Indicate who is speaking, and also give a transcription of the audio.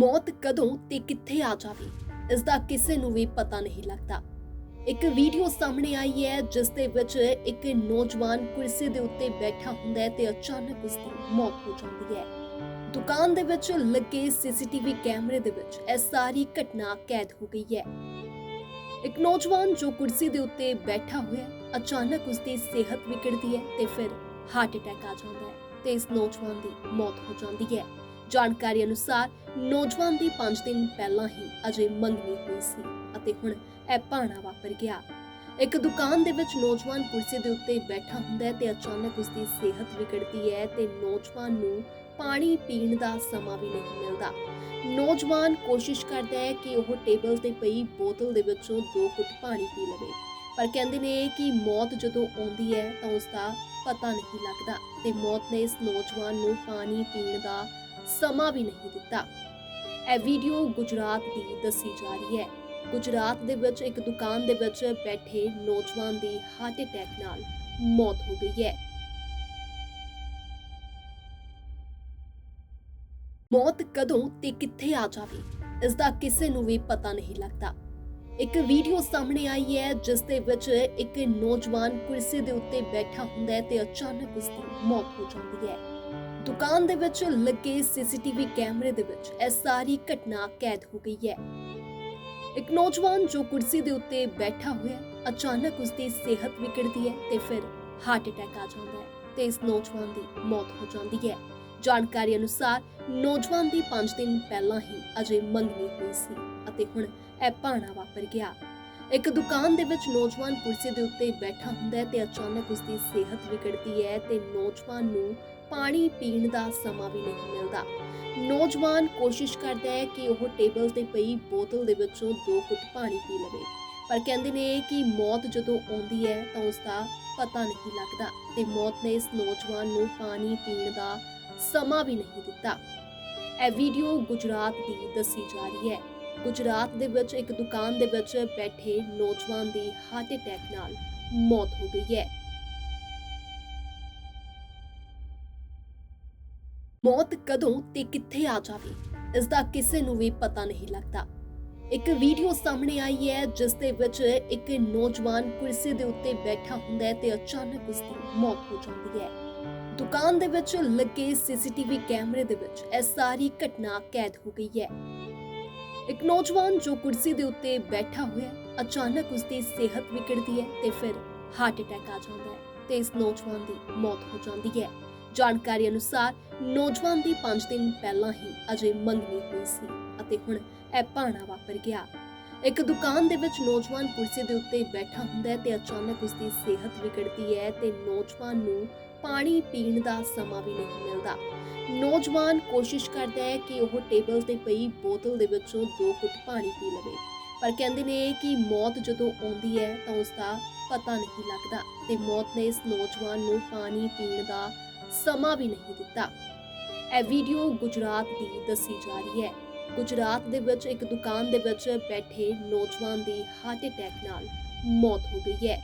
Speaker 1: ਮੌਤ ਕਦੋਂ ਤੇ ਕਿੱਥੇ ਆ ਜਾਵੇ ਇਸ ਦਾ ਕਿਸੇ ਨੂੰ ਵੀ ਪਤਾ ਨਹੀਂ ਲੱਗਦਾ। ਇੱਕ ਵੀਡੀਓ ਸਾਹਮਣੇ ਆਈ ਹੈ, ਜਿਸ ਦੇ ਵਿੱਚ ਇੱਕ ਨੌਜਵਾਨ ਕੁਰਸੀ ਦੇ ਉੱਤੇ ਬੈਠਾ ਹੁੰਦਾ ਹੈ ਤੇ ਅਚਾਨਕ ਉਸ ਦੀ ਮੌਤ ਹੋ ਜਾਂਦੀ ਹੈ। ਦੁਕਾਨ ਦੇ ਵਿੱਚ ਲੱਗੇ ਸੀਸੀਟੀਵੀ ਕੈਮਰੇ ਦੇ ਵਿੱਚ ਇਹ ਸਾਰੀ ਘਟਨਾ ਕੈਦ ਹੋ ਗਈ ਹੈ। ਇੱਕ ਨੌਜਵਾਨ ਜੋ ਕੁਰਸੀ ਦੇ ਉੱਤੇ ਬੈਠਾ ਹੋਇਆ, ਅਚਾਨਕ ਉਸ ਦੀ ਸਿਹਤ ਵਿਗੜਦੀ ਹੈ ਤੇ ਫਿਰ ਹਾਰਟ ਅਟੈਕ ਆ ਜਾਂਦਾ ਹੈ ਤੇ ਇਸ ਨੌਜਵਾਨ ਦੀ ਮੌਤ ਹੋ ਜਾਂਦੀ ਹੈ। ਜਾਣਕਾਰੀ ਅਨੁਸਾਰ ਨੌਜਵਾਨ ਦੀ 5 ਦਿਨ ਪਹਿਲਾਂ ਹੀ ਅਜੇ ਮੰਗਣੀ ਹੋਈ ਸੀ ਅਤੇ ਹੁਣ ਇਹ ਭਾਣਾ ਵਾਪਰ ਗਿਆ। ਇੱਕ ਦੁਕਾਨ ਦੇ ਵਿੱਚ ਨੌਜਵਾਨ ਕੁਰਸੀ ਦੇ ਉੱਤੇ ਬੈਠਾ ਹੁੰਦਾ ਹੈ ਤੇ ਅਚਾਨਕ ਉਸ ਦੀ ਸਿਹਤ ਵਿਗੜਦੀ ਹੈ ਤੇ ਨੌਜਵਾਨ ਨੂੰ ਪਾਣੀ ਪੀਣ ਦਾ ਸਮਾਂ ਵੀ ਨਹੀਂ ਮਿਲਦਾ। ਨੌਜਵਾਨ ਕੋਸ਼ਿਸ਼ ਕਰਦਾ ਹੈ ਕਿ ਉਹ ਟੇਬਲ ਤੇ ਪਈ ਬੋਤਲ ਦੇ ਵਿੱਚੋਂ ਦੋ ਘੁੱਟ ਪਾਣੀ ਪੀ ਲਵੇ, ਪਰ ਕਹਿੰਦੇ ਨੇ ਕਿ ਮੌਤ ਜਦੋਂ ਆਉਂਦੀ ਹੈ ਤਾਂ ਉਸ ਦਾ ਪਤਾ ਨਹੀਂ ਲੱਗਦਾ ਤੇ ਮੌਤ ਨੇ ਇਸ ਨੌਜਵਾਨ ਨੂੰ ਪਾਣੀ ਪੀਣ ਦਾ ਸਮਾਂ ਵੀ ਨਹੀਂ ਦਿੱਤਾ। ਇਹ ਵੀਡੀਓ ਗੁਜਰਾਤ ਦੀ ਦੱਸੀ ਜਾ ਰਹੀ ਹੈ। ਗੁਜਰਾਤ ਦੇ ਵਿੱਚ ਇੱਕ ਦੁਕਾਨ ਦੇ ਵਿੱਚ ਬੈਠੇ ਨੌਜਵਾਨ ਦੀ ਹਾਰਟ ਅਟੈਕ ਨਾਲ ਮੌਤ ਹੋ ਗਈ ਹੈ। ਮੌਤ ਕਦੋਂ ਤੇ ਕਿੱਥੇ ਆ ਜਾਵੇ ਇਸ ਦਾ ਕਿਸੇ ਨੂੰ ਵੀ ਪਤਾ ਨਹੀਂ ਲੱਗਦਾ। ਇੱਕ ਵੀਡੀਓ ਸਾਹਮਣੇ ਆਈ ਹੈ, ਜਿਸ ਦੇ ਵਿੱਚ ਇੱਕ ਨੌਜਵਾਨ ਕੁਰਸੀ ਦੇ ਉੱਤੇ ਬੈਠਾ ਹੁੰਦਾ ਹੈ ਤੇ ਅਚਾਨਕ ਉਸ ਦੀ ਮੌਤ ਹੋ ਜਾਂਦੀ ਹੈ। ਦੁਕਾਨ ਦੇ ਵਿੱਚ ਲੱਗੇ ਸੀਸੀਟੀਵੀ ਕੈਮਰੇ ਦੇ ਵਿੱਚ ਇਹ ਸਾਰੀ ਘਟਨਾ ਕੈਦ ਹੋ ਗਈ ਹੈ। ਇੱਕ ਨੌਜਵਾਨ ਜੋ ਕੁਰਸੀ ਦੇ ਉੱਤੇ ਬੈਠਾ ਹੋਇਆ, ਅਚਾਨਕ ਉਸ ਦੀ ਸਿਹਤ ਵਿਗੜਦੀ ਹੈ ਤੇ ਫਿਰ ਹਾਰਟ ਅਟੈਕ ਆ ਜਾਂਦਾ ਹੈ ਤੇ ਇਸ ਨੌਜਵਾਨ ਦੀ ਮੌਤ ਹੋ ਜਾਂਦੀ ਹੈ। ਜਾਣਕਾਰੀ ਅਨੁਸਾਰ ਨੌਜਵਾਨ ਦੀ 5 ਦਿਨ ਪਹਿਲਾਂ ਹੀ ਅਜੇ ਮੰਗਣੀ ਹੋਈ ਸੀ ਅਤੇ ਹੁਣ ਇਹ ਭਾਣਾ ਵਾਪਰ ਗਿਆ। ਇੱਕ ਦੁਕਾਨ ਦੇ ਵਿੱਚ ਨੌਜਵਾਨ ਕੁਰਸੀ ਦੇ ਉੱਤੇ ਬੈਠਾ ਹੁੰਦਾ ਹੈ ਤੇ ਅਚਾਨਕ ਉਸ ਦੀ ਸਿਹਤ ਵਿਗੜਦੀ ਹੈ ਤੇ ਨੌਜਵਾਨ ਨੂੰ ਪਾਣੀ ਪੀਣ ਦਾ ਸਮਾਂ ਵੀ ਨਹੀਂ ਮਿਲਦਾ। ਨੌਜਵਾਨ ਕੋਸ਼ਿਸ਼ ਕਰਦਾ ਹੈ ਕਿ ਉਹ ਟੇਬਲ ਤੇ ਪਈ ਬੋਤਲ ਦੇ ਵਿੱਚੋਂ ਦੋ ਘੁੱਟ ਪਾਣੀ ਪੀ ਲਵੇ। ਪਰ ਕਹਿੰਦੇ ਨੇ ਕਿ ਮੌਤ ਜਦੋਂ ਆਉਂਦੀ ਹੈ ਤਾਂ ਉਸ ਦਾ ਪਤਾ ਨਹੀਂ ਲੱਗਦਾ ਤੇ ਮੌਤ ਨੇ ਇਸ ਨੌਜਵਾਨ ਨੂੰ ਪਾਣੀ ਪੀਣ ਦਾ ਸਮਾਂ ਵੀ ਨਹੀਂ ਦਿੱਤਾ। ਇਹ ਵੀਡੀਓ ਗੁਜਰਾਤ ਦੀ ਦੱਸੀ ਜਾ ਰਹੀ ਹੈ। ਗੁਜਰਾਤ ਦੇ ਵਿੱਚ ਇੱਕ ਦੁਕਾਨ ਦੇ ਵਿੱਚ ਬੈਠੇ ਨੌਜਵਾਨ ਦੀ ਹਾਰਟ ਅਟੈਕ ਨਾਲ ਮੌਤ ਹੋ ਗਈ ਹੈ। ਮੌਤ ਕਦੋਂ ਤੇ ਕਿੱਥੇ ਆ ਜਾਵੇ ਇਸ ਦਾ ਕਿਸੇ ਨੂੰ ਵੀ ਪਤਾ ਨਹੀਂ ਲੱਗਦਾ। ਇੱਕ ਵੀਡੀਓ ਸਾਹਮਣੇ ਆਈ ਹੈ, ਜਿਸ ਦੇ ਵਿੱਚ ਇੱਕ ਨੌਜਵਾਨ ਕੁਰਸੀ ਦੇ ਉੱਤੇ ਬੈਠਾ ਹੁੰਦਾ ਹੈ ਤੇ ਅਚਾਨਕ ਉਸ ਦੀ ਮੌਤ ਹੋ ਜਾਂਦੀ ਹੈ। ਦੁਕਾਨ ਦੇ ਵਿੱਚ ਲੱਗੇ ਸੀਸੀਟੀਵੀ ਕੈਮਰੇ ਦੇ ਵਿੱਚ ਇਹ ਸਾਰੀ ਘਟਨਾ ਕੈਦ ਹੋ ਗਈ ਹੈ। ਇੱਕ ਨੌਜਵਾਨ ਜੋ ਕੁਰਸੀ ਦੇ ਉੱਤੇ ਬੈਠਾ ਹੋਇਆ, ਅਚਾਨਕ ਉਸ ਦੀ ਸਿਹਤ ਵਿਗੜਦੀ ਹੈ ਤੇ ਫਿਰ ਹਾਰਟ ਅਟੈਕ ਆ ਜਾਂਦਾ ਹੈ ਤੇ ਇਸ ਨੌਜਵਾਨ ਦੀ ਮੌਤ ਹੋ ਜਾਂਦੀ ਹੈ। ਜਾਣਕਾਰੀ ਅਨੁਸਾਰ ਨੌਜਵਾਨ ਦੀ 5 ਦਿਨ ਪਹਿਲਾਂ ਹੀ ਅਜੇ ਮੰਗਣੀ ਹੋਈ ਸੀ ਅਤੇ ਹੁਣ ਇਹ ਭਾਣਾ ਵਾਪਰ ਗਿਆ। ਇੱਕ ਦੁਕਾਨ ਦੇ ਵਿੱਚ ਨੌਜਵਾਨ ਕੁਰਸੀ ਦੇ ਉੱਤੇ ਬੈਠਾ ਹੁੰਦਾ ਹੈ ਤੇ ਅਚਾਨਕ ਉਸ ਦੀ ਸਿਹਤ ਵਿਗੜਦੀ ਹੈ ਤੇ ਨੌਜਵਾਨ ਨੂੰ ਪਾਣੀ ਪੀਣ ਦਾ ਸਮਾਂ ਵੀ ਨਹੀਂ ਮਿਲਦਾ। ਨੌਜਵਾਨ ਕੋਸ਼ਿਸ਼ ਕਰਦਾ ਹੈ ਕਿ ਉਹ ਟੇਬਲ ਤੇ ਪਈ ਬੋਤਲ ਦੇ ਵਿੱਚੋਂ ਦੋ ਘੁੱਟ ਪਾਣੀ ਪੀ ਲਵੇ, ਪਰ ਕਹਿੰਦੇ ਨੇ ਕਿ ਮੌਤ ਜਦੋਂ ਆਉਂਦੀ ਹੈ ਤਾਂ ਉਸ ਦਾ ਪਤਾ ਨਹੀਂ ਲੱਗਦਾ ਤੇ ਮੌਤ ਨੇ ਇਸ ਨੌਜਵਾਨ ਨੂੰ ਪਾਣੀ ਪੀਣ ਦਾ ਸਮਾਂ ਵੀ ਨਹੀਂ ਦਿੱਤਾ। ਇਹ ਵੀਡੀਓ ਗੁਜਰਾਤ ਦੀ ਦੱਸੀ ਜਾ ਰਹੀ ਹੈ। ਗੁਜਰਾਤ ਦੇ ਵਿੱਚ ਇੱਕ ਦੁਕਾਨ ਦੇ ਵਿੱਚ ਬੈਠੇ ਨੌਜਵਾਨ ਦੀ ਹਾਰਟ ਅਟੈਕ ਨਾਲ ਮੌਤ ਹੋ ਗਈ ਹੈ।